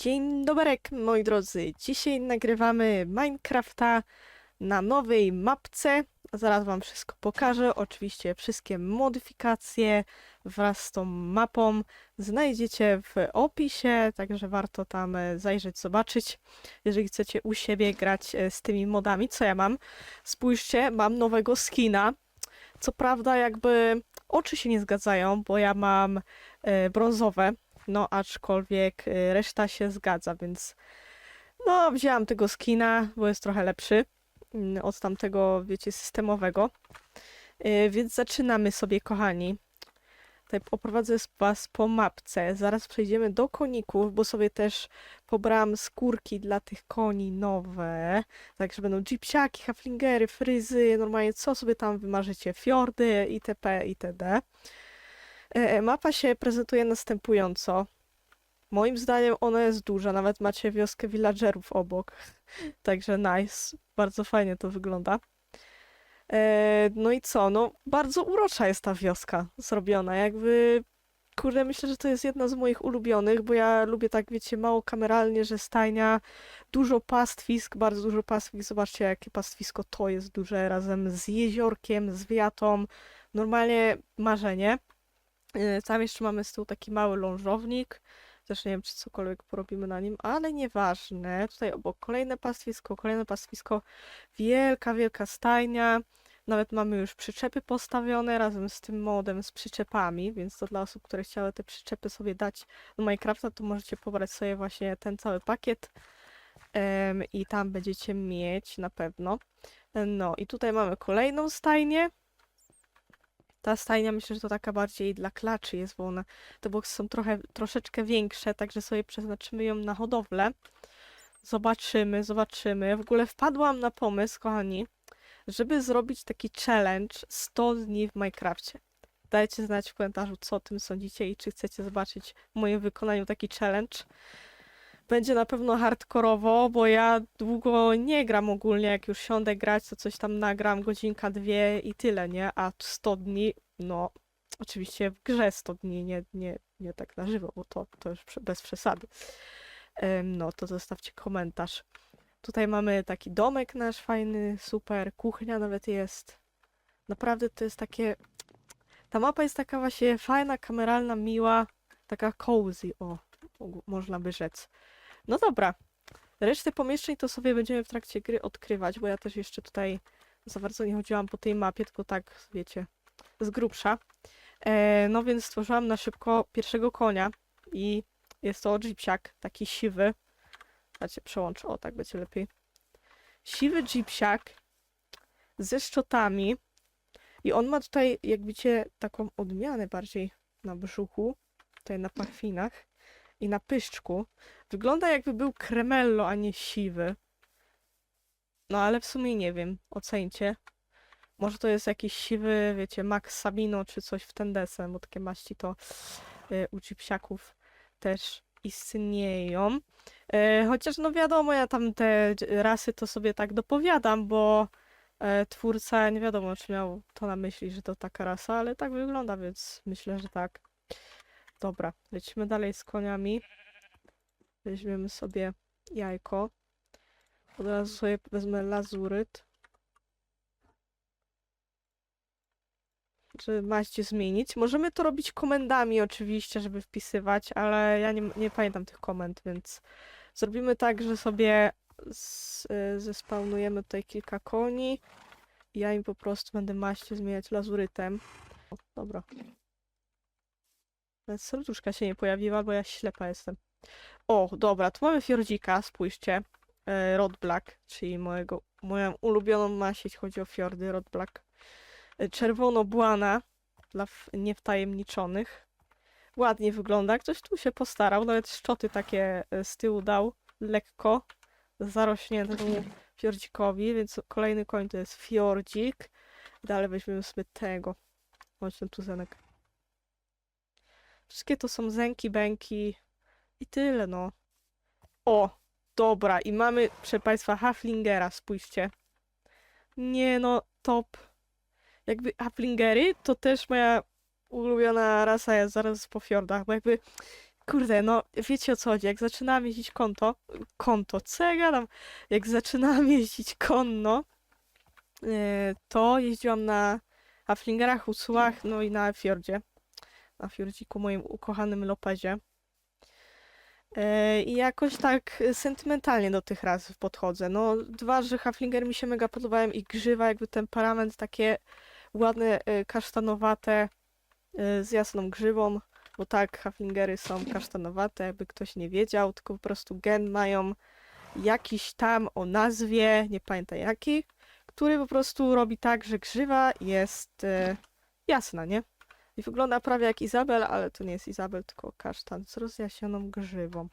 Dzień doberek, moi drodzy. Dzisiaj nagrywamy Minecrafta na nowej mapce. Zaraz wam wszystko pokażę. Oczywiście wszystkie modyfikacje wraz z tą mapą znajdziecie w opisie, także warto tam e, zajrzeć, zobaczyć, jeżeli chcecie u siebie grać e, z tymi modami. Co ja mam? Spójrzcie, mam nowego skina. Co prawda jakby oczy się nie zgadzają, bo ja mam e, brązowe, no, aczkolwiek y, reszta się zgadza, więc no, wzięłam tego skina, bo jest trochę lepszy mm, od tamtego, wiecie, systemowego. Y, Więc zaczynamy sobie, kochani. Tutaj oprowadzę was po mapce. Zaraz przejdziemy do koników, bo sobie też pobrałam skórki dla tych koni nowe. Także będą jeepsiaki, haflingery, fryzy, normalnie co sobie tam wymarzycie, fiordy, itp., itd. E, Mapa się prezentuje następująco. Moim zdaniem ona jest duża, nawet macie wioskę villagerów obok. Także nice, bardzo fajnie to wygląda. E, No i co? No, bardzo urocza jest ta wioska zrobiona. Jakby, kurde, myślę, że to jest jedna z moich ulubionych, bo ja lubię tak, wiecie, mało kameralnie, że stajnia, dużo pastwisk, bardzo dużo pastwisk. Zobaczcie, jakie pastwisko to jest duże, razem z jeziorkiem, z wiatą. Normalnie marzenie. E, Tam jeszcze mamy z tyłu taki mały lążownik. Też nie wiem, czy cokolwiek porobimy na nim, ale nieważne. Tutaj obok kolejne pastwisko, kolejne pastwisko. Wielka, wielka stajnia. Nawet mamy już przyczepy postawione razem z tym modem, z przyczepami, więc to dla osób, które chciały te przyczepy sobie dać do Minecrafta, to możecie pobrać sobie właśnie ten cały pakiet em, i tam będziecie mieć na pewno. No i tutaj mamy kolejną stajnię. Ta stajnia myślę, że to taka bardziej dla klaczy jest, bo one, te boksy są trochę, troszeczkę większe, także sobie przeznaczymy ją na hodowlę. Zobaczymy, zobaczymy. W ogóle wpadłam na pomysł, kochani, żeby zrobić taki challenge 100 dni w Minecrafcie. Dajcie znać w komentarzu, co o tym sądzicie i czy chcecie zobaczyć w moim wykonaniu taki challenge. Będzie na pewno hardkorowo, bo ja długo nie gram ogólnie. Jak już siądę grać, to coś tam nagram, godzinka, dwie i tyle, nie? A 100 dni, no, oczywiście w grze 100 dni, nie, nie, nie tak na żywo, bo to, to już bez przesady. No, to zostawcie komentarz. Tutaj mamy taki domek nasz fajny, super, kuchnia nawet jest. Naprawdę to jest takie... Ta mapa jest taka właśnie fajna, kameralna, miła, taka cozy, o, można by rzec. No dobra. Resztę pomieszczeń to sobie będziemy w trakcie gry odkrywać, bo ja też jeszcze tutaj za bardzo nie chodziłam po tej mapie, tylko tak, wiecie, z grubsza. E, no więc stworzyłam na szybko pierwszego konia i jest to jeepsiak, taki siwy. Znaczy, przełączę, o tak będzie lepiej. Siwy jeepsiak ze szczotami i on ma tutaj, jak widzicie, taką odmianę bardziej na brzuchu, tutaj na pachwinach i na pyszczku. Wygląda jakby był kremello, a nie siwy. No ale w sumie nie wiem, ocencie. Może to jest jakiś siwy, wiecie, Max Sabino czy coś w ten deseń, bo takie maści to y, u chipsiaków też istnieją. E, chociaż no wiadomo, ja tam te dż- rasy to sobie tak dopowiadam, bo e, twórca nie wiadomo, czy miał to na myśli, że to taka rasa, ale tak wygląda, więc myślę, że tak. Dobra, lecimy dalej z koniami. Weźmiemy sobie jajko. Od razu sobie wezmę lazuryt. Żeby maść zmienić. Możemy to robić komendami oczywiście, żeby wpisywać, ale ja nie, nie pamiętam tych komend, więc zrobimy tak, że sobie z, zespawnujemy tutaj kilka koni. Ja im po prostu będę maść zmieniać lazurytem. O, dobra. Nawet serduszka się nie pojawiła, bo ja ślepa jestem. O, dobra, tu mamy fiordzika, spójrzcie. E, Rod Black, czyli mojego, moją ulubioną maść, jeśli chodzi o fiordy, Rod Black. E, Czerwono-błana dla niewtajemniczonych. Ładnie wygląda, ktoś tu się postarał, nawet szczoty takie e, z tyłu dał, lekko zarośniętemu fiordzikowi, więc kolejny koń to jest fiordzik. Dalej weźmiemy sobie tego. Chodź ten tu zenek. Wszystkie to są zenki, bęki i tyle, no. O, dobra, i mamy, proszę Państwa, Haflingera, spójrzcie. Nie no, top. Jakby Haflingery to też moja ulubiona rasa jest zaraz po fiordach, bo jakby kurde, no wiecie o co chodzi, jak zaczynałam jeździć konto, konto, co ja gadam? Jak zaczynałam jeździć konno, e, to jeździłam na Haflingerach, Usłach, no i na Fjordzie. Na Fjordziku, moim ukochanym Lopezie. E, I jakoś tak sentymentalnie do tych raz podchodzę. No, dwa, że Haflinger mi się mega podobają i grzywa, jakby temperament takie ładne, e, kasztanowate, e, z jasną grzywą, bo tak, Haflingery są kasztanowate, jakby ktoś nie wiedział, tylko po prostu gen mają jakiś tam o nazwie, nie pamiętam jaki, który po prostu robi tak, że grzywa jest e, jasna, nie? I wygląda prawie jak Izabel, ale to nie jest Izabel, tylko kasztan z rozjaśnioną grzywą.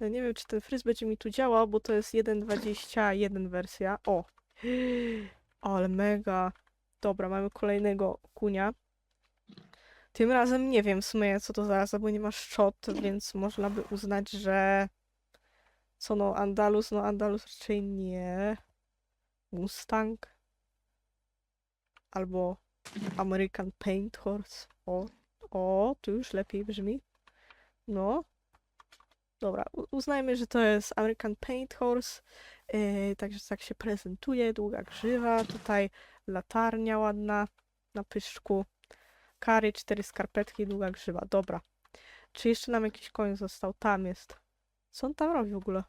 Ja nie wiem, czy ten fryz będzie mi tu działał, bo to jest 1.21 wersja. O! Ale mega. Dobra, mamy kolejnego kunia. Tym razem nie wiem w sumie, co to zaraz, bo nie ma szczot, więc można by uznać, że... Co no, Andalus? No, Andalus raczej nie. Mustang. Albo American Paint Horse. O, o, tu już lepiej brzmi. No. Dobra, uznajmy, że to jest American Paint Horse. Yy, także tak się prezentuje, długa grzywa. Tutaj latarnia ładna na pyszczku. Kary, cztery skarpetki, długa grzywa. Dobra. Czy jeszcze nam jakiś koń został? Tam jest. Co on tam robi w ogóle?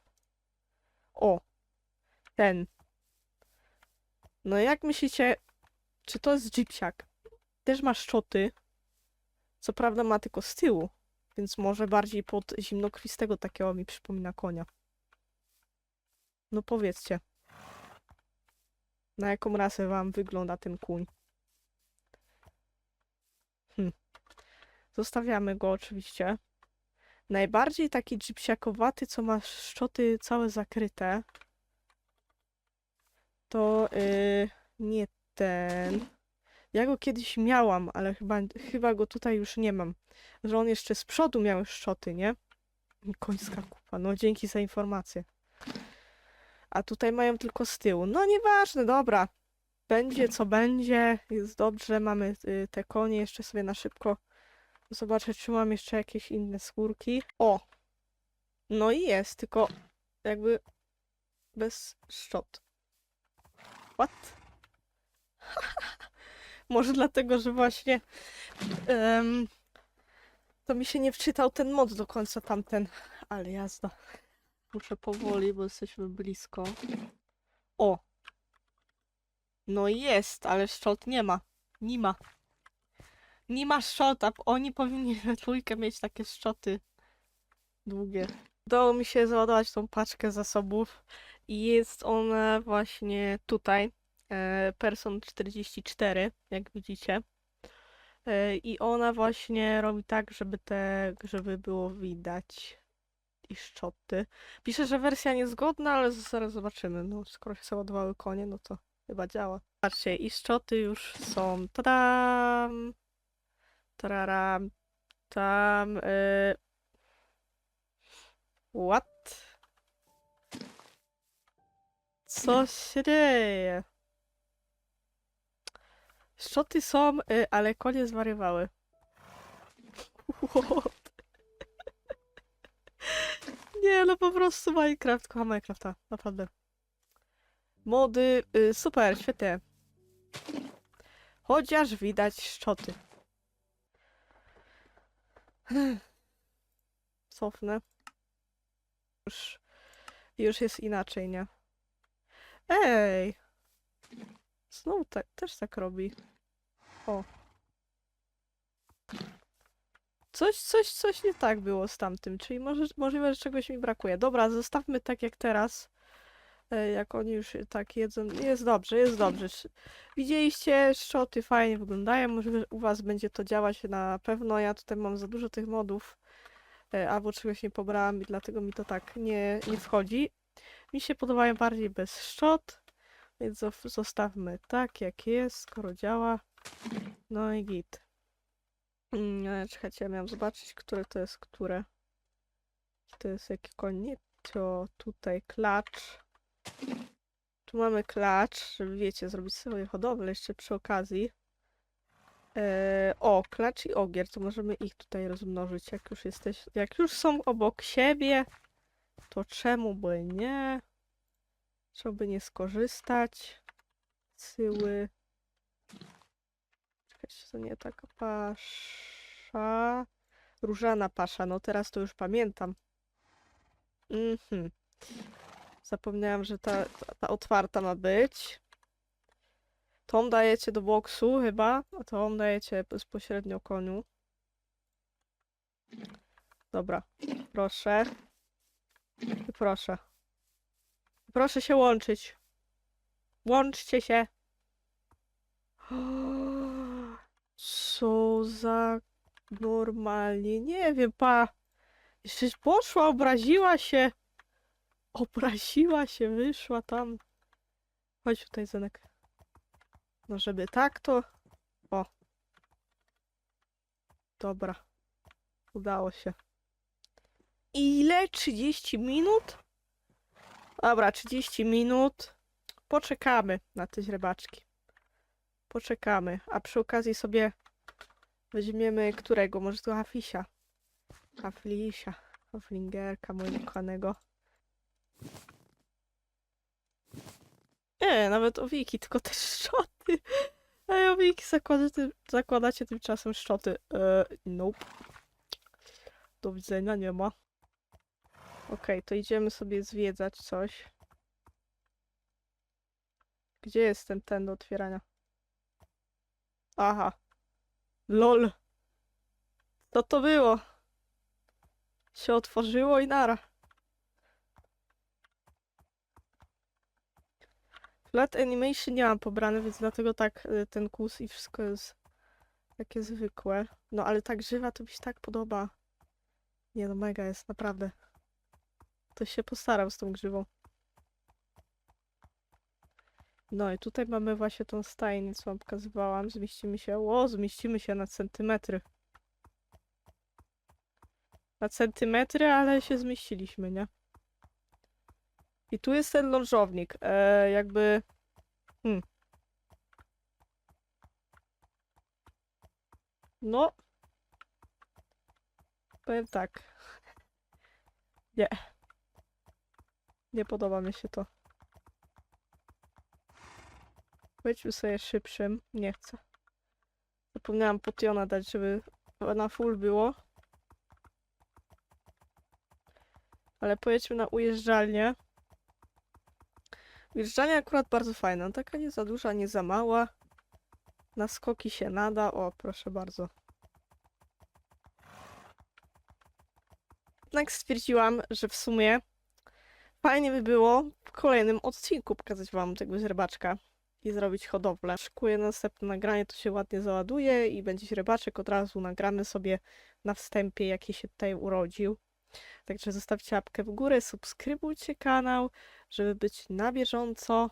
O! Ten. No jak myślicie, czy to jest jeepsiak? Też ma szczoty. Co prawda ma tylko z tyłu, więc może bardziej pod zimnokrwistego takiego mi przypomina konia. No powiedzcie. Na jaką rasę wam wygląda ten kuń? Hm. Zostawiamy go oczywiście. Najbardziej taki jeepsiakowaty, co ma szczoty całe zakryte. To yy, nie ten. Ja go kiedyś miałam, ale chyba, chyba go tutaj już nie mam. Że on jeszcze z przodu miał szczoty, nie? Końska kupa. No dzięki za informację. A tutaj mają tylko z tyłu. No nieważne, dobra. Będzie co będzie. Jest dobrze. Mamy y, te konie jeszcze sobie na szybko. Zobaczę, czy mam jeszcze jakieś inne skórki. O! No i jest, tylko jakby bez szczot. What? Może dlatego, że właśnie em, to mi się nie wczytał ten mod do końca tamten, ale jazda. Muszę powoli, bo jesteśmy blisko. O! No jest, ale szczot nie ma. Nie ma. Nie ma szczota. Oni powinni we trójkę mieć takie szczoty długie. Udało mi się załadować tą paczkę zasobów i jest ona właśnie tutaj. E, Person 44, jak widzicie. E, I ona właśnie robi tak, żeby te, żeby było widać i szczoty. Pisze, że wersja niezgodna, ale zaraz zobaczymy. No, skoro się załadowały konie, no to chyba działa. Patrzcie, i szczoty już są. Tadam! Tararam. Tam. Y... What? Co się dzieje? Szczoty są, y, ale konie zwariowały. What? Nie, no po prostu Minecraft. Kocham Minecrafta, naprawdę. Mody, y, super, świetnie. Chociaż widać szczoty. Cofnę. Już, już jest inaczej, nie? Ej! Znowu tak, też tak robi. O. Coś, coś, coś nie tak było z tamtym, czyli może, możliwe, że czegoś mi brakuje. Dobra, zostawmy tak jak teraz. E, Jak oni już tak jedzą. Jest dobrze, jest dobrze. Widzieliście, szczoty fajnie wyglądają. Możliwe, że u was będzie to działać na pewno. Ja tutaj mam za dużo tych modów. e, Albo czegoś nie pobrałam i dlatego mi to tak nie, nie wchodzi. Mi się podobają bardziej bez szczot. Więc zostawmy tak jak jest, skoro działa. No i git. Mm, ale czekajcie, ja miałam zobaczyć, które to jest które. To jest jaki koń. Nie, to tutaj klacz. Tu mamy klacz, żeby wiecie, zrobić sobie hodowlę jeszcze przy okazji. E, o, klacz i ogier, to możemy ich tutaj rozmnożyć, jak już jesteś, jak już są obok siebie, to czemu by nie? Czemu by nie skorzystać? Syły. Czekajcie, to nie taka pasza. Różana pasza, no teraz to już pamiętam. Mhm. Zapomniałam, że ta, ta, ta otwarta ma być. Tą dajecie do boksu chyba, a tą dajecie bezpośrednio koniu. Dobra, proszę. I proszę. Proszę się łączyć. Łączcie się. Co za normalnie, nie wiem, pa. Jeszcze poszła, obraziła się. Obraziła się, wyszła tam. Chodź tutaj, Zenek. No żeby tak, to... O. Dobra. Udało się. Ile? 30 minut? Dobra, 30 minut. Poczekamy na te źrebaczki. Poczekamy. A przy okazji sobie weźmiemy którego? Może tu Hafisia. Haflisia. Haflingerka mojego kochanego. Nie, nawet owiki, tylko te szczoty. Ej, owiki zakładacie, zakładacie tymczasem szczoty. E, nope. Do widzenia, nie ma. Okej, to idziemy sobie zwiedzać coś. Gdzie jest ten, ten do otwierania? Aha. LOL. Co to było? Się otworzyło i nara. Flat Animation nie mam pobrane, więc dlatego tak y, ten kus i wszystko jest takie zwykłe. No ale ta grzywa to mi się tak podoba. Nie no, mega jest, naprawdę. To się postaram z tą grzywą. No i tutaj mamy właśnie tą stajnię, co wam pokazywałam. Zmieścimy się, o, zmieścimy się na centymetry. Na centymetry, ale się zmieściliśmy, nie? I tu jest ten lążownik. E, jakby. Hmm. No. Powiem tak. Nie. Nie podoba mi się to. Wejdźmy sobie szybszym. Nie chcę. Zapomniałam potiona dać, żeby na full było. Ale pojedźmy na ujeżdżalnię. Wjeżdżanie akurat bardzo fajne. Taka nie za duża, nie za mała. Na skoki się nada. O, proszę bardzo. Jednak stwierdziłam, że w sumie fajnie by było w kolejnym odcinku pokazać wam tego źrebaczka i zrobić hodowlę. Szykuję następne nagranie, to się ładnie załaduje i będzie źrebaczek od razu nagramy sobie na wstępie, jaki się tutaj urodził. Także zostawcie łapkę w górę, subskrybujcie kanał, żeby być na bieżąco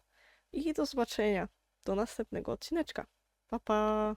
i do zobaczenia do następnego odcineczka. Pa pa!